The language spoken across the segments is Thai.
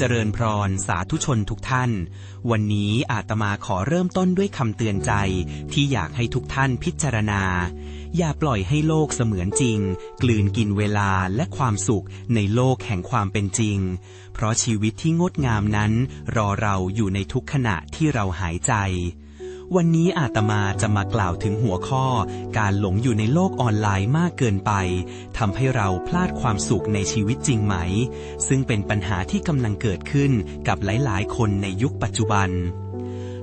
เจริญพรสาธุชนทุกท่าน วันนี้อาตมาขอเริ่มต้นด้วยคำเตือนใจที่อยากให้ทุกท่านพิจารณา อย่าปล่อยให้โลกเสมือนจริง กลืนกินเวลาและความสุขในโลกแห่งความเป็นจริง เพราะชีวิตที่งดงามนั้น รอเราอยู่ในทุกขณะที่เราหายใจ วันนี้อาตมาจะมากล่าวถึงหัวข้อ การหลงอยู่ในโลกออนไลน์มากเกินไปทำให้เราพลาดความสุขในชีวิตจริงไหม ซึ่งเป็นปัญหาที่กำลังเกิดขึ้นกับหลายๆ คนในยุคปัจจุบัน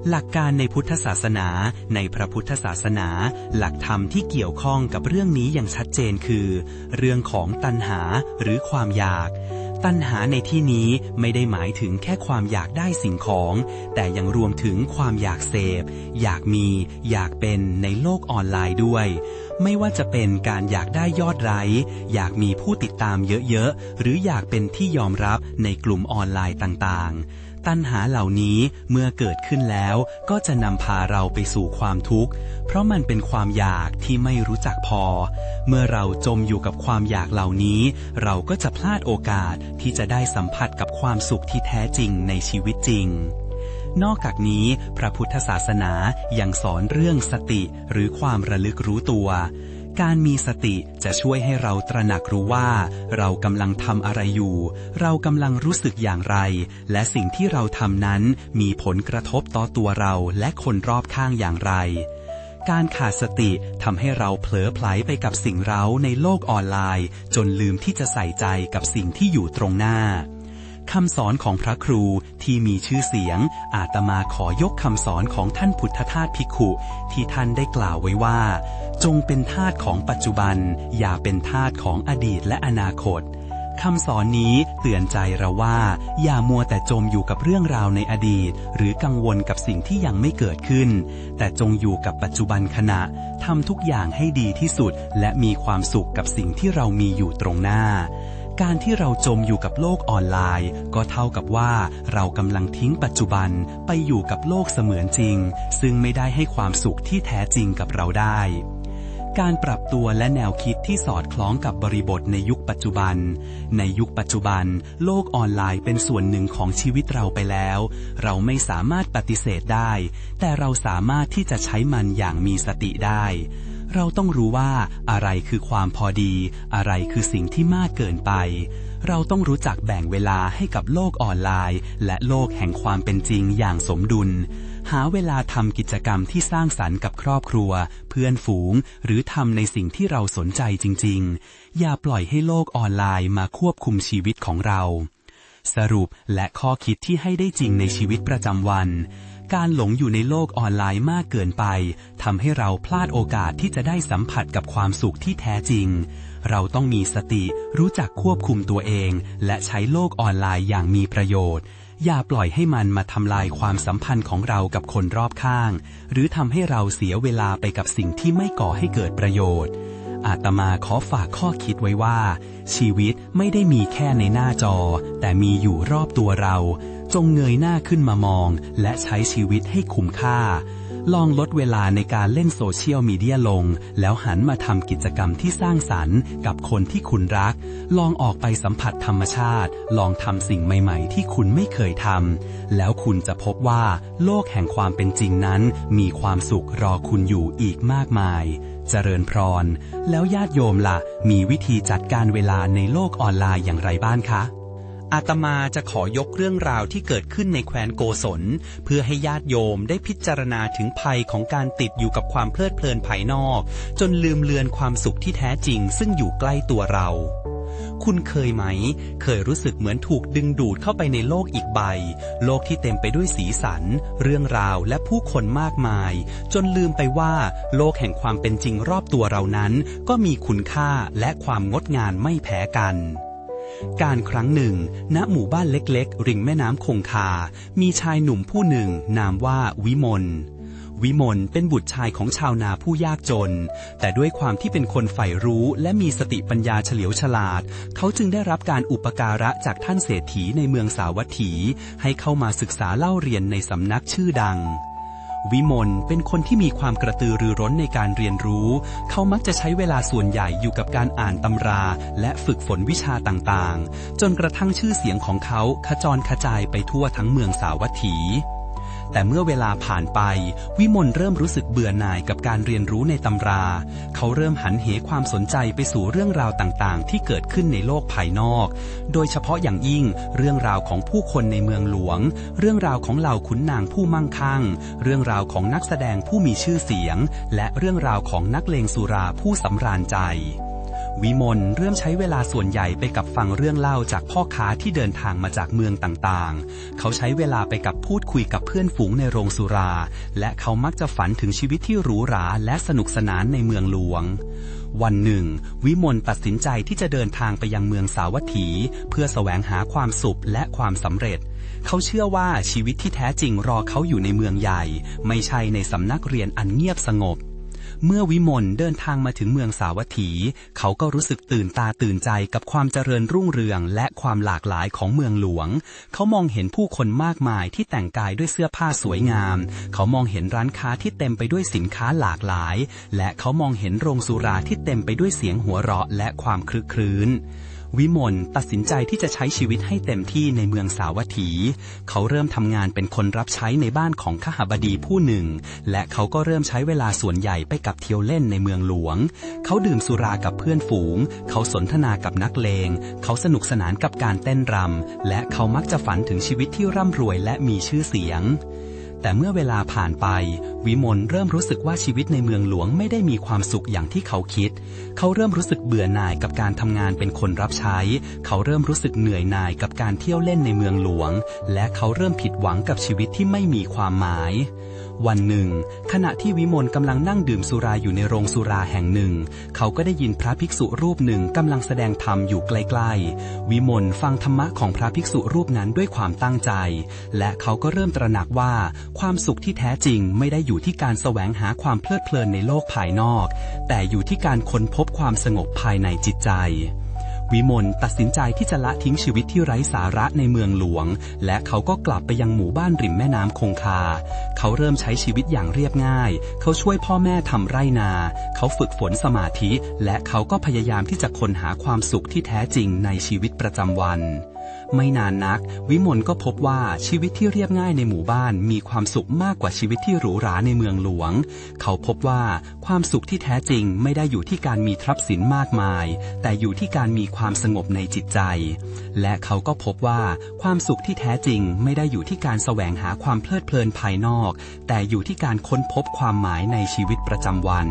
หลักการในพุทธศาสนา ในพระพุทธศาสนา หลักธรรมที่เกี่ยวข้องกับเรื่องนี้อย่างชัดเจนคือ เรื่องของตัณหาหรือความอยาก ตัณหาในที่นี้ไม่ได้หมายถึงแค่ความอยากได้สิ่งของ แต่ยังรวมถึงความอยากเสพ อยากมี อยากเป็นในโลกออนไลน์ด้วย ไม่ว่าจะเป็นการอยากได้ยอดไลค์อยากมีผู้ติดตามเยอะๆ หรืออยากเป็นที่ยอมรับในกลุ่มออนไลน์ต่างๆ ตัณหาเหล่านี้เมื่อเกิดขึ้นแล้วก็จะนำพาเราไปสู่ความทุกข์ เพราะมันเป็นความอยากที่ไม่รู้จักพอ เมื่อเราจมอยู่กับความอยากเหล่านี้ เราก็จะพลาดโอกาสที่จะได้สัมผัสกับความสุขที่แท้จริงในชีวิตจริงนอกจากนี้ พระพุทธศาสนายังสอนเรื่องสติหรือความระลึกรู้ตัว การมีสติจะช่วยให้เราตระหนักรู้ว่า เรากำลังทำอะไรอยู่ เรากำลังรู้สึกอย่างไร และสิ่งที่เราทำนั้นมีผลกระทบต่อตัวเราและคนรอบข้างอย่างไร การขาดสติทำให้เราเผลอไผลไปกับสิ่งเร้าในโลกออนไลน์ จนลืมที่จะใส่ใจกับสิ่งที่อยู่ตรงหน้า คำสอนของพระครูที่มีชื่อเสียง อาตมาขอยกคำสอนของท่านพุทธทาสภิกขุ ที่ท่านได้กล่าวไว้ว่า จงเป็นทาสของปัจจุบัน อย่าเป็นทาสของอดีตและอนาคตคำสอนนี้เตือนใจเราว่า อย่ามัวแต่จมอยู่กับเรื่องราวในอดีต หรือกังวลกับสิ่งที่ยังไม่เกิดขึ้น แต่จงอยู่กับปัจจุบันขณะทำทุกอย่างให้ดีที่สุด และมีความสุขกับสิ่งที่เรามีอยู่ตรงหน้า การที่เราจมอยู่กับโลกออนไลน์ ก็เท่ากับว่าเรากำลังทิ้งปัจจุบันไปอยู่กับโลกเสมือนจริง ซึ่งไม่ได้ให้ความสุขที่แท้จริงกับเราได้ การปรับตัวและแนวคิดที่สอดคล้องกับบริบทในยุคปัจจุบัน ในยุคปัจจุบัน โลกออนไลน์เป็นส่วนหนึ่งของชีวิตเราไปแล้ว เราไม่สามารถปฏิเสธได้ แต่เราสามารถที่จะใช้มันอย่างมีสติได้ เราต้องรู้ว่าอะไรคือความพอดี อะไรคือสิ่งที่มากเกินไป เราต้องรู้จักแบ่งเวลาให้กับโลกออนไลน์ และโลกแห่งความเป็นจริงอย่างสมดุล หาเวลาทำกิจกรรมที่สร้างสรรค์กับครอบครัว เพื่อนฝูง หรือทำในสิ่งที่เราสนใจจริง ๆ อย่าปล่อยให้โลกออนไลน์มาควบคุมชีวิตของเรา สรุปและข้อคิดที่ให้ได้จริงในชีวิตประจำวัน การหลงอยู่ในโลกออนไลน์มากเกินไปทำให้เราพลาดโอกาสที่จะได้สัมผัสกับความสุขที่แท้จริง เราต้องมีสติรู้จักควบคุมตัวเอง และใช้โลกออนไลน์อย่างมีประโยชน์ อย่าปล่อยให้มันมาทำลายความสัมพันธ์ของเรากับคนรอบข้าง หรือทำให้เราเสียเวลาไปกับสิ่งที่ไม่ก่อให้เกิดประโยชน์อาตมาขอฝากข้อคิดไว้ว่า ชีวิตไม่ได้มีแค่ในหน้าจอ แต่มีอยู่รอบตัวเรา จงเงยหน้าขึ้นมามอง และใช้ชีวิตให้คุ้มค่า ลองลดเวลาในการเล่นโซเชียลมีเดียลง แล้วหันมาทำกิจกรรมที่สร้างสรรค์ กับคนที่คุณรัก ลองออกไปสัมผัสธรรมชาติ ลองทำสิ่งใหม่ ๆ ที่คุณไม่เคยทำแล้วคุณจะพบว่า โลกแห่งความเป็นจริงนั้น มีความสุขรอคุณอยู่อีกมากมาย เจริญพร แล้วญาติโยมล่ะ มีวิธีจัดการเวลาในโลกออนไลน์อย่างไรบ้างคะ อาตมาจะขอยกเรื่องราวที่เกิดขึ้นในแคว้นโกศล เพื่อให้ญาติโยมได้พิจารณาถึงภัยของการติดอยู่กับความเพลิดเพลินภายนอก จนลืมเลือนความสุขที่แท้จริง ซึ่งอยู่ใกล้ตัวเรา คุณเคยไหม เคยรู้สึกเหมือนถูกดึงดูดเข้าไปในโลกอีกใบ โลกที่เต็มไปด้วยสีสัน เรื่องราวและผู้คนมากมาย จนลืมไปว่า โลกแห่งความเป็นจริงรอบตัวเรานั้น ก็มีคุณค่าและความงดงามไม่แพ้กัน การครั้งหนึ่ง ณ หมู่บ้านเล็กๆ ริมแม่น้ำคงคา มีชายหนุ่มผู้หนึ่ง นามว่าวิมล วิมลเป็นบุตรชายของชาวนาผู้ยากจน แต่ด้วยความที่เป็นคนใฝ่รู้และมีสติปัญญาเฉลียวฉลาด เขาจึงได้รับการอุปการะจากท่านเศรษฐีในเมืองสาวัตถี ให้เข้ามาศึกษาเล่าเรียนในสำนักชื่อดัง วิมลเป็นคนที่มีความกระตือรือร้นในการเรียนรู้ เขามักจะใช้เวลาส่วนใหญ่อยู่กับการอ่านตำรา และฝึกฝนวิชาต่างๆ จนกระทั่งชื่อเสียงของเขาขจรขจายไปทั่วทั้งเมืองสาวัตถี แต่เมื่อเวลาผ่านไป วิมลเริ่มรู้สึกเบื่อหน่ายกับการเรียนรู้ในตำรา เขาเริ่มหันเหความสนใจไปสู่เรื่องราวต่างๆ ที่เกิดขึ้นในโลกภายนอก โดยเฉพาะอย่างยิ่งเรื่องราวของผู้คนในเมืองหลวง เรื่องราวของเหล่าขุนนางผู้มั่งคั่ง เรื่องราวของนักแสดงผู้มีชื่อเสียง และเรื่องราวของนักเลงสุราผู้สำราญใจ วิมลเริ่มใช้เวลาส่วนใหญ่ไปกับฟังเรื่องเล่าจากพ่อค้าที่เดินทางมาจากเมืองต่างๆ เขาใช้เวลาไปกับพูดคุยกับเพื่อนฝูงในโรงสุรา และเขามักจะฝันถึงชีวิตที่หรูหราและสนุกสนานในเมืองหลวง วันหนึ่ง วิมลตัดสินใจที่จะเดินทางไปยังเมืองสาวัตถี เพื่อแสวงหาความสุขและความสำเร็จ เขาเชื่อว่าชีวิตที่แท้จริงรอเขาอยู่ในเมืองใหญ่ ไม่ใช่ในสำนักเรียนอันเงียบสงบ เมื่อวิมลเดินทางมาถึงเมืองสาวัตถี เขาก็รู้สึกตื่นตาตื่นใจกับความเจริญรุ่งเรือง และความหลากหลายของเมืองหลวง เขามองเห็นผู้คนมากมายที่แต่งกายด้วยเสื้อผ้าสวยงาม เขามองเห็นร้านค้าที่เต็มไปด้วยสินค้าหลากหลาย และเขามองเห็นโรงสุราที่เต็มไปด้วยเสียงหัวเราะและความคลึกครื้น วิมลตัดสินใจที่จะใช้ชีวิตให้เต็มที่ในเมืองสาวัตถี เขาเริ่มทำงานเป็นคนรับใช้ในบ้านของขหบดีผู้หนึ่ง และเขาก็เริ่มใช้เวลาส่วนใหญ่ไปกับเที่ยวเล่นในเมืองหลวง เขาดื่มสุรากับเพื่อนฝูง เขาสนทนากับนักเลง เขาสนุกสนานกับการเต้นรำและเขามักจะฝันถึงชีวิตที่ร่ำรวยและมีชื่อเสียง แต่เมื่อเวลาผ่านไป วิมลเริ่มรู้สึกว่าชีวิตในเมืองหลวงไม่ได้มีความสุขอย่างที่เขาคิด เขาเริ่มรู้สึกเบื่อหน่ายกับการทำงานเป็นคนรับใช้ เขาเริ่มรู้สึกเหนื่อยหน่ายกับการเที่ยวเล่นในเมืองหลวง และเขาเริ่มผิดหวังกับชีวิตที่ไม่มีความหมาย วันหนึ่ง ขณะที่วิมลกำลังนั่งดื่มสุราอยู่ในโรงสุราแห่งหนึ่ง เขาก็ได้ยินพระภิกษุรูปหนึ่งกำลังแสดงธรรมอยู่ใกล้ๆ วิมลฟังธรรมะของพระภิกษุรูปนั้นด้วยความตั้งใจ และเขาก็เริ่มตระหนักว่า ความสุขที่แท้จริงไม่ได้อยู่ที่การแสวงหาความเพลิดเพลินในโลกภายนอก แต่อยู่ที่การค้นพบความสงบภายในจิตใจ วิมลตัดสินใจที่จะละทิ้งชีวิตที่ไร้สาระในเมืองหลวง และเขาก็กลับไปยังหมู่บ้านริมแม่น้ำคงคา เขาเริ่มใช้ชีวิตอย่างเรียบง่าย เขาช่วยพ่อแม่ทำไร่นา เขาฝึกฝนสมาธิ และเขาก็พยายามที่จะค้นหาความสุขที่แท้จริงในชีวิตประจำวัน ไม่นานนัก วิมลก็พบว่าชีวิตที่เรียบง่ายในหมู่บ้านมีความสุขมากกว่าชีวิตที่หรูหราในเมืองหลวง เขาพบว่าความสุขที่แท้จริงไม่ได้อยู่ที่การมีทรัพย์สินมากมาย แต่อยู่ที่การมีความสงบในจิตใจ และเขาก็พบว่าความสุขที่แท้จริงไม่ได้อยู่ที่การแสวงหาความเพลิดเพลินภายนอก แต่อยู่ที่การค้นพบความหมายในชีวิตประจำวัน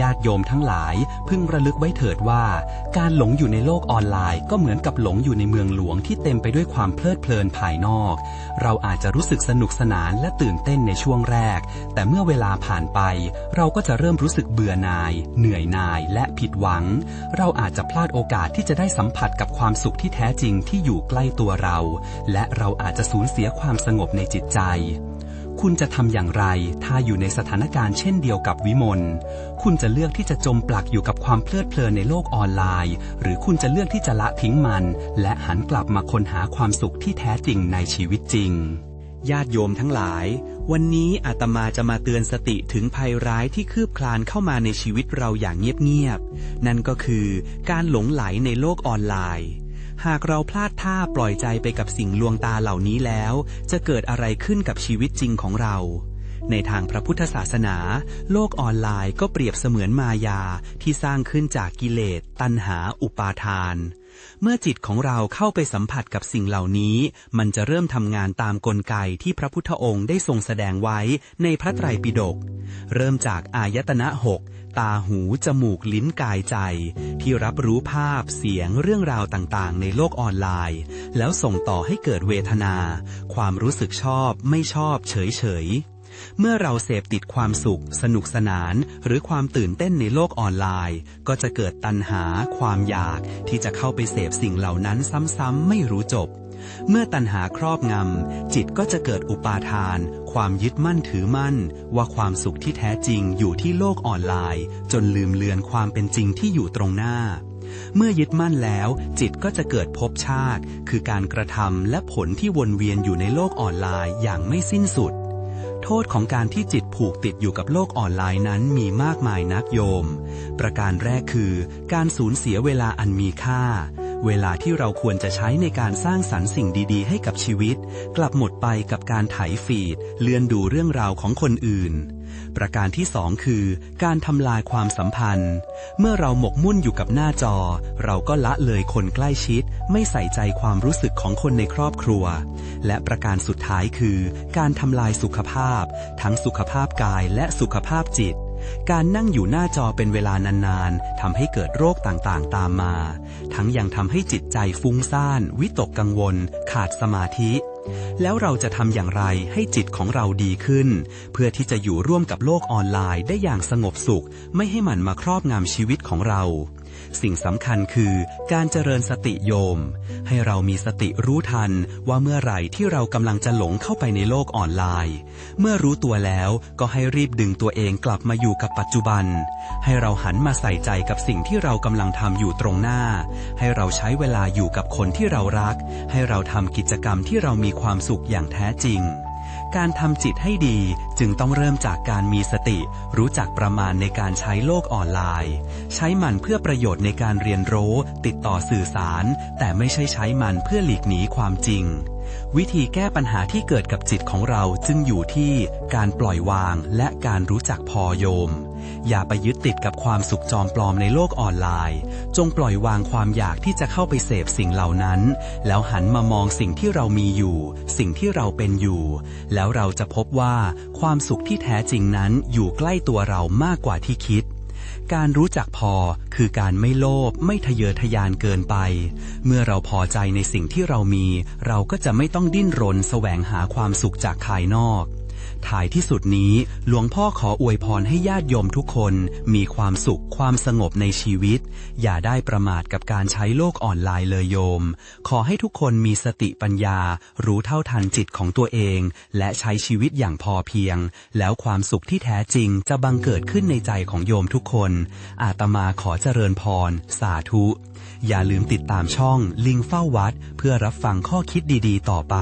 ญาติโยมทั้งหลายพึงระลึกไว้เถิดว่า การหลงอยู่ในโลกออนไลน์ก็เหมือนกับหลงอยู่ในเมืองหลวงที่เต็มไปด้วยความเพลิดเพลินภายนอก เราอาจจะรู้สึกสนุกสนานและตื่นเต้นในช่วงแรก แต่เมื่อเวลาผ่านไป เราก็จะเริ่มรู้สึกเบื่อหน่าย เหนื่อยหน่ายและผิดหวัง เราอาจจะพลาดโอกาสที่จะได้สัมผัสกับความสุขที่แท้จริงที่อยู่ใกล้ตัวเรา และเราอาจจะสูญเสียความสงบในจิตใจ คุณจะทำอย่างไร ถ้าอยู่ในสถานการณ์เช่นเดียวกับวิมล คุณจะเลือกที่จะจมปลักอยู่กับความเพลิดเพลินในโลกออนไลน์ หรือคุณจะเลือกที่จะละทิ้งมัน และหันกลับมาค้นหาความสุขที่แท้จริงในชีวิตจริง ญาติโยมทั้งหลาย วันนี้อาตมาจะมาเตือนสติถึงภัยร้ายที่คืบคลานเข้ามาในชีวิตเราอย่างเงียบๆ นั่นก็คือการหลงไหลในโลกออนไลน์ หากเราพลาดท่าปล่อยใจไปกับสิ่งลวงตาเหล่านี้แล้ว จะเกิดอะไรขึ้นกับชีวิตจริงของเรา ในทางพระพุทธศาสนา โลกออนไลน์ก็เปรียบเสมือนมายาที่สร้างขึ้นจากกิเลส ตัณหา อุปาทาน เมื่อจิตของเราเข้าไปสัมผัสกับสิ่งเหล่านี้ มันจะเริ่มทำงานตามกลไกที่พระพุทธองค์ได้ทรงแสดงไว้ในพระไตรปิฎก เริ่มจากอายตนะหกตาหู จมูก ลิ้นกายใจ ที่รับรู้ภาพเสียงเรื่องราวต่างๆ ในโลกออนไลน์ แล้วส่งต่อให้เกิดเวทนา ความรู้สึกชอบไม่ชอบเฉยๆ เมื่อเราเสพติดความสุข สนุกสนาน หรือความตื่นเต้นในโลกออนไลน์ ก็จะเกิดตัณหา ความอยากที่จะเข้าไปเสพสิ่งเหล่านั้นซ้ำๆไม่รู้จบ เมื่อตัณหาครอบงำจิตก็จะเกิดอุปาทาน ความยึดมั่นถือมั่น ว่าความสุขที่แท้จริงอยู่ที่โลกออนไลน์ จนลืมเลือนความเป็นจริงที่อยู่ตรงหน้าเมื่อยึดมั่นแล้วจิตก็จะเกิดภพชาติ คือการกระทำและผลที่วนเวียนอยู่ในโลกออนไลน์อย่างไม่สิ้นสุด โทษของการที่จิตผูกติดอยู่กับโลกออนไลน์นั้นมีมากมายนักโยม ประการแรกคือ การสูญเสียเวลาอันมีค่า เวลาที่เราควรจะใช้ในการสร้างสรรค์สิ่งดีๆ ให้กับชีวิต กลับหมดไปกับการไถฟีด เลื่อนดูเรื่องราวของคนอื่น ประการที่สองคือ การทำลายความสัมพันธ์ เมื่อเราหมกมุ่นอยู่กับหน้าจอ เราก็ละเลยคนใกล้ชิด ไม่ใส่ใจความรู้สึกของคนในครอบครัว และประการสุดท้ายคือ การทำลายสุขภาพ ทั้งสุขภาพกายและสุขภาพจิต การนั่งอยู่หน้าจอเป็นเวลานานๆทำให้เกิดโรคต่างๆ ตามมา ทั้งยังทำให้จิตใจฟุ้งซ่าน วิตกกังวล ขาดสมาธิ แล้วเราจะทำอย่างไรให้จิตของเราดีขึ้น เพื่อที่จะอยู่ร่วมกับโลกออนไลน์ได้อย่างสงบสุข ไม่ให้มันมาครอบงำชีวิตของเรา สิ่งสำคัญคือการเจริญสติโยม ให้เรามีสติรู้ทันว่าเมื่อไหร่ที่เรากำลังจะหลงเข้าไปในโลกออนไลน์ เมื่อรู้ตัวแล้วก็ให้รีบดึงตัวเองกลับมาอยู่กับปัจจุบัน ให้เราหันมาใส่ใจกับสิ่งที่เรากำลังทำอยู่ตรงหน้า ให้เราใช้เวลาอยู่กับคนที่เรารัก ให้เราทำกิจกรรมที่เรามีความสุขอย่างแท้จริง การทำจิตให้ดีจึงต้องเริ่มจากการมีสติ รู้จักประมาณในการใช้โลกออนไลน์ ใช้มันเพื่อประโยชน์ในการเรียนรู้ ติดต่อสื่อสาร แต่ไม่ใช่ใช้มันเพื่อหลีกหนีความจริง วิธีแก้ปัญหาที่เกิดกับจิตของเราจึงอยู่ที่การปล่อยวางและการรู้จักพอโยม อย่าไปยึดติดกับความสุขจอมปลอมในโลกออนไลน์ จงปล่อยวางความอยากที่จะเข้าไปเสพสิ่งเหล่านั้น แล้วหันมามองสิ่งที่เรามีอยู่ สิ่งที่เราเป็นอยู่ แล้วเราจะพบว่าความสุขที่แท้จริงนั้นอยู่ใกล้ตัวเรามากกว่าที่คิด การรู้จักพอคือการไม่โลภไม่ทะเยอทะยานเกินไป เมื่อเราพอใจในสิ่งที่เรามี เราก็จะไม่ต้องดิ้นรนแสวงหาความสุขจากภายนอก ท้ายที่สุดนี้หลวงพ่อขออวยพรให้ญาติโยมทุกคน มีความสุขความสงบในชีวิต อย่าได้ประมาทกับการใช้โลกออนไลน์เลยโยม ขอให้ทุกคนมีสติปัญญา รู้เท่าทันจิตของตัวเอง และใช้ชีวิตอย่างพอเพียง แล้วความสุขที่แท้จริงจะบังเกิดขึ้นในใจของโยมทุกคน อาตมาขอเจริญพร สาธุ อย่าลืมติดตามช่องลิงเฝ้าวัด เพื่อรับฟังข้อคิดดี ๆ ต่อไป